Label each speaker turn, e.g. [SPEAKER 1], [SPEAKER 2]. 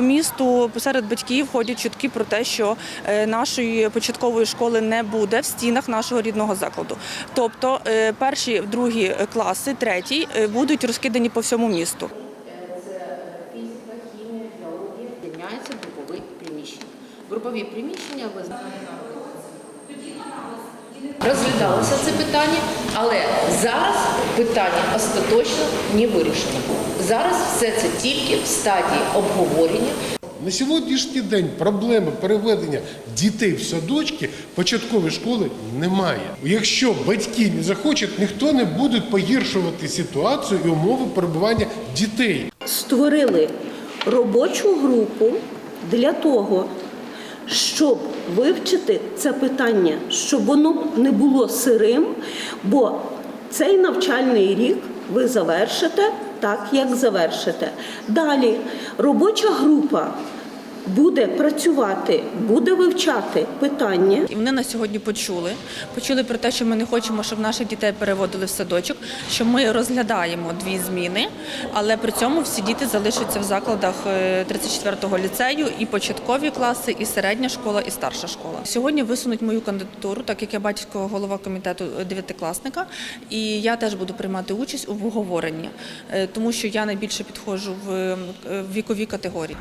[SPEAKER 1] по місту серед батьків ходять чутки про те, що е, нашої початкової школи не буде в стінах нашого рідного закладу. Тобто е, перші, другі класи, третій е, будуть розкидані по всьому місту.
[SPEAKER 2] Це Фізика, хімія, біологія приміщення. Групові приміщення ви. Розглядалося це питання, але зараз питання остаточно не вирішено. Зараз все це тільки в стадії обговорення.
[SPEAKER 3] На сьогоднішній день проблеми переведення дітей в садочки початкової школи немає. Якщо батьки не захочуть, ніхто не буде погіршувати ситуацію і умови перебування дітей.
[SPEAKER 4] створили робочу групу для того, щоб вивчити це питання, щоб воно не було сирим, бо цей навчальний рік ви завершите так, як завершите. Далі робоча група буде працювати, буде вивчати питання.
[SPEAKER 1] І вони нас сьогодні почули. Почули про те, що ми не хочемо, щоб наших дітей переводили в садочок, що ми розглядаємо дві зміни, але при цьому всі діти залишаться в закладах е, 34-го ліцею і початкові класи, і середня школа, і старша школа. Сьогодні висунуть мою кандидатуру, так як я батько голова комітету е, дев'ятикласника, і я теж буду приймати участь у обговоренні, е, тому що я найбільше підходжу е, в вікові категорії.